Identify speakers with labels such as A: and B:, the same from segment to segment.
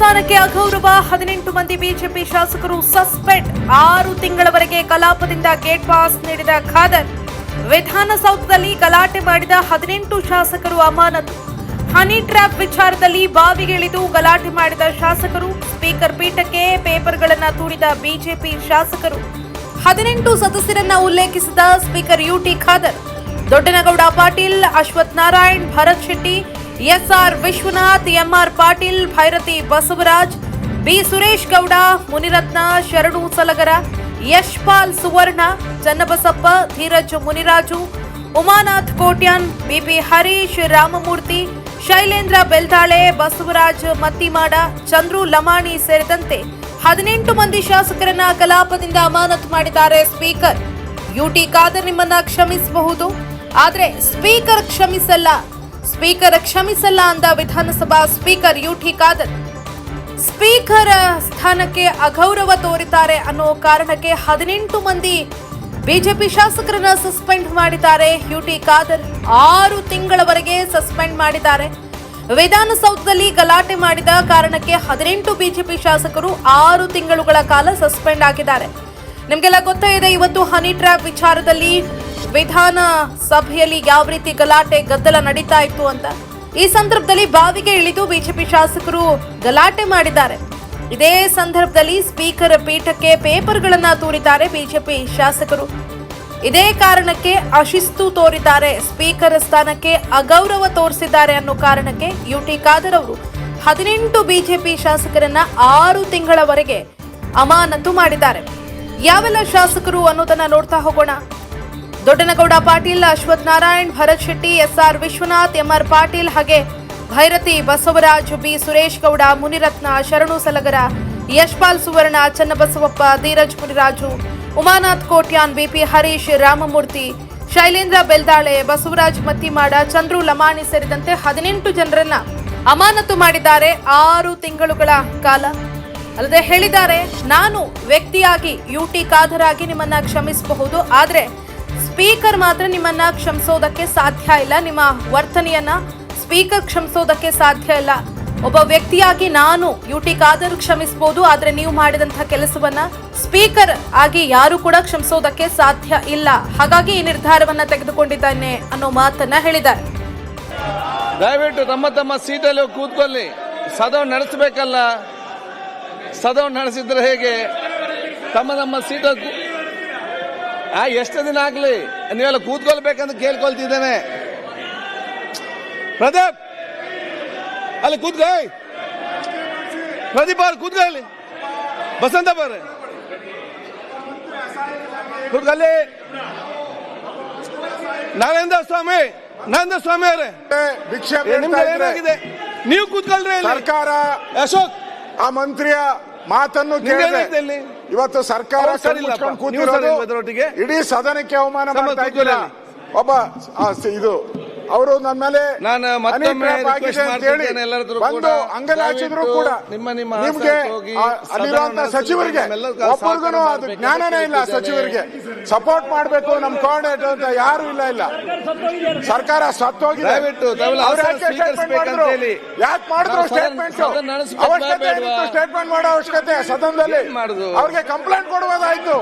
A: ಸ್ಥಾನಕ್ಕೆ ಅಗೌರವ ಹದಿನೆಂಟು ಮಂದಿ ಬಿಜೆಪಿ ಶಾಸಕರು ಸಸ್ಪೆಂಡ್. ಆರು ತಿಂಗಳವರೆಗೆ ಕಲಾಪದಿಂದ ಗೇಟ್ ಪಾಸ್ ನೀಡಿದ ಖಾದರ್, ವಿಧಾನಸೌಧದಲ್ಲಿ ಗಲಾಟೆ ಮಾಡಿದ ಹದಿನೆಂಟು ಶಾಸಕರು ಅಮಾನತು. ಹನಿ ಟ್ರ್ಯಾಪ್ ವಿಚಾರದಲ್ಲಿ ಬಾವಿಗಿಳಿದು ಗಲಾಟೆ ಮಾಡಿದ ಶಾಸಕರು, ಸ್ಪೀಕರ್ ಪೀಠಕ್ಕೆ ಪೇಪರ್ಗಳನ್ನು ತೂರಿದ ಬಿಜೆಪಿ ಶಾಸಕರು. ಹದಿನೆಂಟು ಸದಸ್ಯರನ್ನ ಉಲ್ಲೇಖಿಸಿದ speaker UT Khader, Doddanagouda Patil, Ashwath Narayan, Bharath Shetty SR Vishwanath, MR Patil, Byrathi Basavaraj, B Suresh Gowda, Munirathna, Sharanu Salagar, Yashpal Suvarna, Channabasappa, Dheeraj Muniraju, Umanath Kotian, BP Harish, Ramamurthy, Shailendra Beldale, Basavaraj Mattimad, Chandru Lamani ಸೇರಿದಂತೆ ಹದಿನೆಂಟು ಮಂದಿ ಶಾಸಕರನ್ನ ಕಲಾಪದಿಂದ ಅಮಾನತು ಮಾಡಿದ್ದಾರೆ speaker. UT Khader ನಿಮ್ಮನ್ನ ಕ್ಷಮಿಸಬಹುದು, ಆದರೆ speaker ಕ್ಷಮಿಸಲ್ಲ. Speaker ಕ್ಷಮಿಸಲ್ಲ ಅಂದ ವಿಧಾನಸಭಾ ಸ್ಪೀಕರ್ ಯುಟಿ ಖಾದರ್ ಸ್ಪೀಕರ್ ಸ್ಥಾನಕ್ಕೆ ಅಗೌರವ ತೋರಿದ್ದಾರೆ ಅನ್ನೋ ಕಾರಣಕ್ಕೆ ಹದಿನೆಂಟು ಮಂದಿ ಬಿಜೆಪಿ ಶಾಸಕರನ್ನ ಸಸ್ಪೆಂಡ್ ಮಾಡಿದ್ದಾರೆ ಯುಟಿ ಖಾದರ್ ಆರು ತಿಂಗಳವರೆಗೆ ಸಸ್ಪೆಂಡ್ ಮಾಡಿದ್ದಾರೆ. ವಿಧಾನಸೌಧದಲ್ಲಿ ಗಲಾಟೆ ಮಾಡಿದ ಕಾರಣಕ್ಕೆ ಹದಿನೆಂಟು ಬಿಜೆಪಿ ಶಾಸಕರು ಆರು ತಿಂಗಳುಗಳ ಕಾಲ ಸಸ್ಪೆಂಡ್ ಆಗಿದ್ದಾರೆ. ನಿಮಗೆಲ್ಲ ಗೊತ್ತೇ ಇದೆ, ಇವತ್ತು ಹನಿ ಟ್ರ್ಯಾಪ್ ವಿಚಾರದಲ್ಲಿ ವಿಧಾನ ಸಭೆಯಲ್ಲಿ ಯಾವ ರೀತಿ ಗಲಾಟೆ, ಗದ್ದಲ ನಡೀತಾ ಇತ್ತು ಅಂತ ಈ ಸಂದರ್ಭದಲ್ಲಿ ಬಾವಿಗೆ ಇಳಿದು ಬಿಜೆಪಿ ಶಾಸಕರು ಗಲಾಟೆ ಮಾಡಿದ್ದಾರೆ. ಇದೇ ಸಂದರ್ಭದಲ್ಲಿ ಸ್ಪೀಕರ್ ಪೀಠಕ್ಕೆ ಪೇಪರ್ಗಳನ್ನ ತೋರಿದ್ದಾರೆ ಬಿಜೆಪಿ ಶಾಸಕರು. ಇದೇ ಕಾರಣಕ್ಕೆ ಅಶಿಸ್ತು ತೋರಿದ್ದಾರೆ. ಸ್ಪೀಕರ್ ಸ್ಥಾನಕ್ಕೆ ಅಗೌರವ ತೋರಿಸಿದ್ದಾರೆ ಅನ್ನೋ ಕಾರಣಕ್ಕೆ ಯುಟಿ ಖಾದರ್ ಅವರು ಹದಿನೆಂಟು ಬಿಜೆಪಿ ಶಾಸಕರನ್ನ ಆರು ತಿಂಗಳವರೆಗೆ ಅಮಾನತು ಮಾಡಿದ್ದಾರೆ. ಯಾವೆಲ್ಲ ಶಾಸಕರು ಅನ್ನೋದನ್ನ ನೋಡ್ತಾ ಹೋಗೋಣ. ದೊಡ್ಡನಗೌಡ ಪಾಟೀಲ್, ಅಶ್ವಥ್ ನಾರಾಯಣ್, ಭರತ್ ಶೆಟ್ಟಿ, ಎಸ್ಆರ್ ವಿಶ್ವನಾಥ್, ಎಂಆರ್ ಪಾಟೀಲ್ ಹಾಗೆ ಭೈರತಿ, ಬಸವರಾಜ್, ಬಿ. ಸುರೇಶ್ ಗೌಡ, ಮುನಿರತ್ನ, ಶರಣು ಸಲಗರ, ಯಶ್ಪಾಲ್ ಸುವರ್ಣ, ಚನ್ನಬಸವಪ್ಪ, ಧೀರಜ್ ಮುನಿರಾಜು, ಉಮಾನಾಥ್ ಕೋಟ್ಯಾನ್, ಬಿಪಿ ಹರೀಶ್, ರಾಮಮೂರ್ತಿ, ಶೈಲೇಂದ್ರ ಬೆಲ್ದಾಳೆ, ಬಸವರಾಜ್ ಮತ್ತಿಮಾಡ, ಚಂದ್ರು ಲಮಾಣಿ ಸೇರಿದಂತೆ ಹದಿನೆಂಟು ಜನರನ್ನ ಅಮಾನತು ಮಾಡಿದ್ದಾರೆ ಆರು ತಿಂಗಳುಗಳ ಕಾಲ. ಅಲ್ಲದೆ ಹೇಳಿದ್ದಾರೆ, ನಾನು ವ್ಯಕ್ತಿಯಾಗಿ, ಯುಟಿ ಕಾದರಾಗಿ ನಿಮ್ಮನ್ನ ಕ್ಷಮಿಸಬಹುದು, ಆದ್ರೆ ಸ್ಪೀಕರ್ ಮಾತ್ರ ನಿಮ್ಮನ್ನ ಕ್ಷಮಿಸೋದಕ್ಕೆ ಸಾಧ್ಯ ಇಲ್ಲ. ನಿಮ್ಮ ವರ್ತನೆಯನ್ನ ಸ್ಪೀಕರ್ ಕ್ಷಮಿಸೋದಕ್ಕೆ ಸಾಧ್ಯ ಇಲ್ಲ. ಒಬ್ಬ ವ್ಯಕ್ತಿಯಾಗಿ ನಾನು ಯುಟಿ ಕಾದರೂ ಕ್ಷಮಿಸಬಹುದು ಆದ್ರೆ ನೀವು ಮಾಡಿದಂತಹ ಕೆಲಸವನ್ನ ಸ್ಪೀಕರ್ ಆಗಿ ಯಾರು ಕೂಡ ಕ್ಷಮಿಸೋದಕ್ಕೆ ಸಾಧ್ಯ ಇಲ್ಲ. ಹಾಗಾಗಿ ಈ ನಿರ್ಧಾರವನ್ನ ತೆಗೆದುಕೊಂಡಿದ್ದಾನೆ ಅನ್ನೋ ಮಾತನ್ನ ಹೇಳಿದ್ದಾರೆ.
B: ದಯವಿಟ್ಟು ತಮ್ಮ ತಮ್ಮ ಸೀಟಲ್ಲಿ ಕೂತ್ಕೊಳ್ಳಿ. ಸದವ್ ನಡೆಸಬೇಕಲ್ಲ. ಸದವ್ ನಡೆಸಿದ್ರೆ ಹೇಗೆ? ತಮ್ಮ ತಮ್ಮ ಸೀಟ ಆ ಎಷ್ಟು ದಿನ ಆಗ್ಲಿ? ನೀವೆಲ್ಲ ಕೂತ್ಕೊಳ್ಬೇಕಂತ ಕೇಳ್ಕೊಳ್ತಿದ್ದೇನೆ. ಪ್ರದೀಪ್! ಅಲ್ಲಿ ಕೂತ್ಕೋ ಪ್ರದೀಪ್ ಅವ್ರು ಕೂತ್ಕೊ ಅಲ್ಲಿ ಬಸಂತ ಬರ್ರಿ. ಕೂತ್ಕಲ್ಲಿ ನಾರಾಯಣ ಸ್ವಾಮಿ ನಾರಾಯಣ ಸ್ವಾಮಿ ಅವರೇ.
C: ಭಿಕ್ಷೆ
B: ಏನಾಗಿದೆ? ನೀವು ಕೂತ್ಕೊಳ್ರಿ.
C: ಸರ್ಕಾರ
B: ಅಶೋಕ್!
C: ಆ ಮಂತ್ರಿಯ ಮಾತನ್ನು
B: ನಿಮ್ಗೆ
C: ಕೇಳಿದೆ
B: ಏನಾಗಿದೆ ಇಲ್ಲಿ?
C: ಇವತ್ತು ಸರ್ಕಾರ ಕೂತಿರೋದು? ಇಡೀ ಸದನಕ್ಕೆ ಅವಮಾನ ಮಾಡ್ತಾ ಇದ್ದೀರಾ ಒಬ್ಬ ಇದು ಅವರು ನನ್ನ ಮೇಲೆ
B: ನಾನು ಮತ್ತೊಮ್ಮೆ
C: ಬಂದು
B: ಕೂಡ
C: ಅಂಗಲಾಚಿದ್ರು ಕೂಡ
B: ನಿಮ್ಮ ನಿಮ್ಮ
C: ನಿಮ್ಗೆ
B: ಆಸನಕ್ಕೆ ಹೋಗಿ
C: ಆ, ಅಲ್ಲಿರುವಂತ ಸಚಿವರಿಗೆ ಒಬ್ಬರಿಗೂ ಅದು ಜ್ಞಾನನೇ ಇಲ್ಲ ಸಚಿವರಿಗೆ ಸಪೋರ್ಟ್ ಮಾಡಬೇಕು ನಮ್ ಕೋಆರ್ಡಿನೇಟರ್ ಅಂತ ಯಾರು ಇಲ್ಲ ಇಲ್ಲ ಸರ್ಕಾರ ಸತ್ತೋಗಿದೆ ಅವ್ರು
B: ಅವಸರ
C: ಯಾಕೆ ಮಾಡಿದ್ರು?
B: ಹೇಳಿ.
C: ಯಾಕೆ ಮಾಡಿದ್ರು ಸ್ಟೇಟ್ಮೆಂಟ್ ಅವಶ್ಯಕತೆ? ಸ್ಟೇಟ್ಮೆಂಟ್ ಮಾಡೋ ಅವಶ್ಯಕತೆ ಸದನದಲ್ಲಿ? ಅವ್ರಿಗೆ ಕಂಪ್ಲೇಂಟ್ ಕೊಡುವುದಾಯ್ತು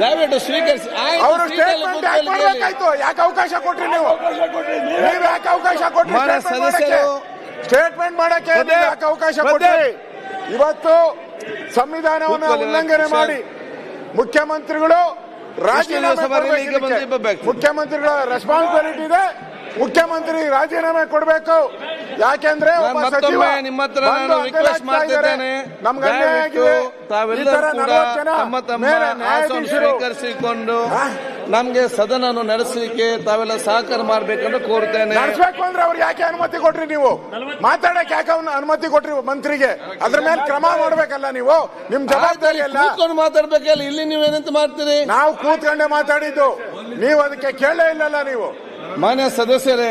B: ದಯವಿಟ್ಟು ಸ್ವೀಕರಿಸಿ.
C: ಅವರು ಸ್ಟೇಟ್ಮೆಂಟ್ ಯಾಕೆ
B: ಹೇಳಿ.
C: ಯಾಕೆ ಅವಕಾಶ ಕೊಟ್ರಿ? ನೀವು ನೀವು ಯಾಕೆ ಅವಕಾಶ ಕೊಟ್ರಿ?
B: ಸದಸ್ಯರು
C: ಸ್ಟೇಟ್ಮೆಂಟ್ ಮಾಡಕ್ಕೆ ಯಾಕೆ ಅವಕಾಶ. ಕೊಟ್ರಿ? ಇವತ್ತು ಸಂವಿಧಾನವನ್ನು ಉಲ್ಲಂಘನೆ ಮಾಡಿ ಮುಖ್ಯಮಂತ್ರಿಗಳು ರಾಜೀನಾಮೆ. ಮುಖ್ಯಮಂತ್ರಿಗಳ ರೆಸ್ಪಾನ್ಸಿಬಿಲಿಟಿ ಇದೆ. ಮುಖ್ಯಮಂತ್ರಿ ರಾಜೀನಾಮೆ ಕೊಡಬೇಕು. ಯಾಕೆಂದ್ರೆ
B: ನಾನು
C: ಒಬ್ಬ
B: ಮತ್ತೊಮ್ಮೆ
C: ಸಚಿವ
B: ನಿಮ್ಮ ಹತ್ರ
C: ಬಂದು
B: ನಾನು ರಿಕ್ವೆಸ್ಟ್ ಮಾಡ್ತಿದ್ದೇನೆ. ತಾವೆಲ್ಲರೂ ಕೂಡ ತಮ್ಮ ತಮ್ಮ ಸ್ವೀಕರಿಸಿಕೊಂಡು ನಮ್ಗೆ ಸದನವನ್ನು ನಡೆಸಲಿಕ್ಕೆ ತಾವೆಲ್ಲ ಸಹಕಾರ ಮಾಡ್ಬೇಕಂತ ಕೋರ್ತೇನೆ.
C: ನಡೆಸಬೇಕು ಅಂದ್ರೆ ಅವ್ರಿಗೆ ಯಾಕೆ ಅನುಮತಿ ಕೊಟ್ರಿ ನೀವು? ಮಾತಾಡಕ್ಕೆ ಯಾಕೆ ಅವ್ನ ಅನುಮತಿ ಕೊಟ್ರಿ ಮಂತ್ರಿಗೆ? ಅದ್ರ ಮೇಲೆ ಕ್ರಮ ಮಾಡ್ಬೇಕಲ್ಲ ನೀವು? ನಿಮ್ ಜವಾಬ್ದಾರಿ ಅಲ್ಲ.
B: ಕೂತ್ಕೊಂಡು ಮಾತಾಡ್ಬೇಕಲ್ಲ ಇಲ್ಲಿ ನೀವು ಏನಂತ ಮಾಡ್ತೀರಿ?
C: ನಾವು ಕೂತ್ಕೊಂಡೆ ಮಾತಾಡಿದ್ದು. ನೀವು ಅದಕ್ಕೆ ಕೇಳೇ ಇಲ್ಲಲ್ಲ ನೀವು.
B: ಮಾನ್ಯ ಸದಸ್ಯರೇ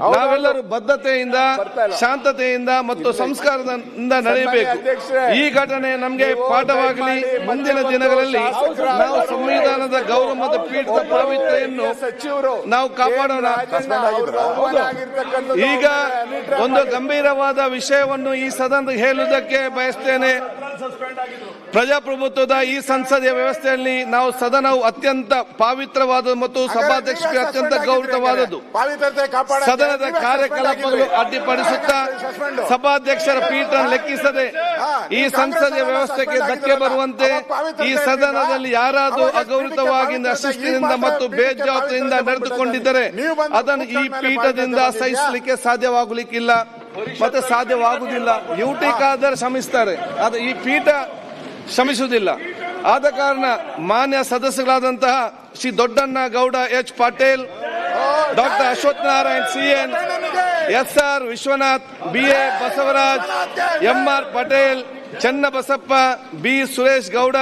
B: ನಾವೆಲ್ಲರೂ ಬದ್ಧತೆಯಿಂದ ಶಾಂತತೆಯಿಂದ ಮತ್ತು ಸಂಸ್ಕಾರದಿಂದ ನಡೆಯಬೇಕು. ಈ ಘಟನೆ ನಮಗೆ ಪಾಠವಾಗಲಿ ಮುಂದಿನ ದಿನಗಳಲ್ಲಿ ನಾವು ಸಂವಿಧಾನದ ಗೌರವ ಮತ್ತು ಪೀಠದ ಪಾವಿತ್ರ್ಯವನ್ನು ನಾವು ಕಾಪಾಡೋಣ. ಈಗ ಒಂದು ಗಂಭೀರವಾದ ವಿಷಯವನ್ನು ಈ ಸದನ ಹೇಳುವುದಕ್ಕೆ ಬಯಸ್ತೇನೆ. ಪ್ರಜಾಪ್ರಭುತ್ವದ ಈ ಸಂಸದೀಯ ವ್ಯವಸ್ಥೆಯಲ್ಲಿ ನಾವು ಸದನವು ಅತ್ಯಂತ ಪಾವಿತ್ರವಾದ ಮತ್ತು ಸಭಾಧ್ಯಕ್ಷರಿಗೆ ಅತ್ಯಂತ ಗೌರವವಾದದ್ದು ಸದನದ ಕಾರ್ಯಕಲಾಪಗಳು ಅಡ್ಡಿಪಡಿಸುತ್ತಾ ಸಭಾಧ್ಯಕ್ಷರ ಪೀಠ ಲೆಕ್ಕಿಸದೆ ಈ ಸಂಸದೀಯ ವ್ಯವಸ್ಥೆಗೆ ಧಕ್ಕೆ ಬರುವಂತೆ ಈ ಸದನದಲ್ಲಿ ಯಾರಾದರೂ ಅಗೌರವವಾಗಿ ಅಶಿಸ್ತಿನಿಂದ ಮತ್ತು ಬೇಜವಾಬ್ದಾರಿಯಿಂದ ನಡೆದುಕೊಂಡಿದ್ದರೆ ಅದನ್ನು ಈ ಪೀಠದಿಂದ ಸಹಿಸಲಿಕ್ಕೆ ಸಾಧ್ಯವಾಗಲಿಕ್ಕಿಲ್ಲ. ಮತ್ತೆ ಸಾಧ್ಯವಾಗುವುದಿಲ್ಲ. ಯುಟಿಕಾದರೆ ಶ್ರಮಿಸ್ತಾರೆ. ಅದು ಈ ಪೀಠ ಶ್ರಮಿಸುವುದಿಲ್ಲ. ಆದ ಕಾರಣ ಮಾನ್ಯ ಸದಸ್ಯರಾದಂತಹ Shri Doddanna Gowda H Patel, doctor Ashwath Narayan CN S R Vishwanath, B A Basavaraj, M R Patel Channabasappa B Suresh Gowda,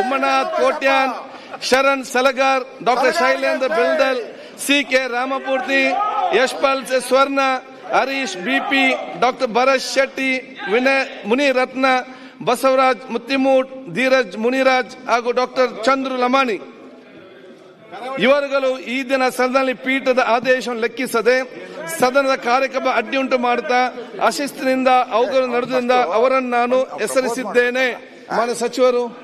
B: Ummanath Kotian, Sharan Salagar, doctor Shailendra Bildal, C K Ramapurthy Yashpal Swarna, Harish BP doctor Bharath Shetty, Vinay Munirathna Basavaraj Muttimud Dheeraj Muniraj ಹಾಗೂ doctor Chandru Lamani. ಇವರುಗಳು ಈ ದಿನ ಸದನದಲ್ಲಿ ಪೀಠದ ಆದೇಶವನ್ನು ಲೆಕ್ಕಿಸದೆ ಸದನದ ಕಾರ್ಯಕ್ರಮ ಅಡ್ಡಿಯುಂಟು ಮಾಡುತ್ತಾ, ಅಶಿಸ್ತಿನಿಂದ, ಅವುಗಳು ನಡೆದಿಂದ ಅವರನ್ನು ನಾನು ಹೆಸರಿಸಿದ್ದೇನೆ. ಮಾನ್ಯ ಸಚಿವರು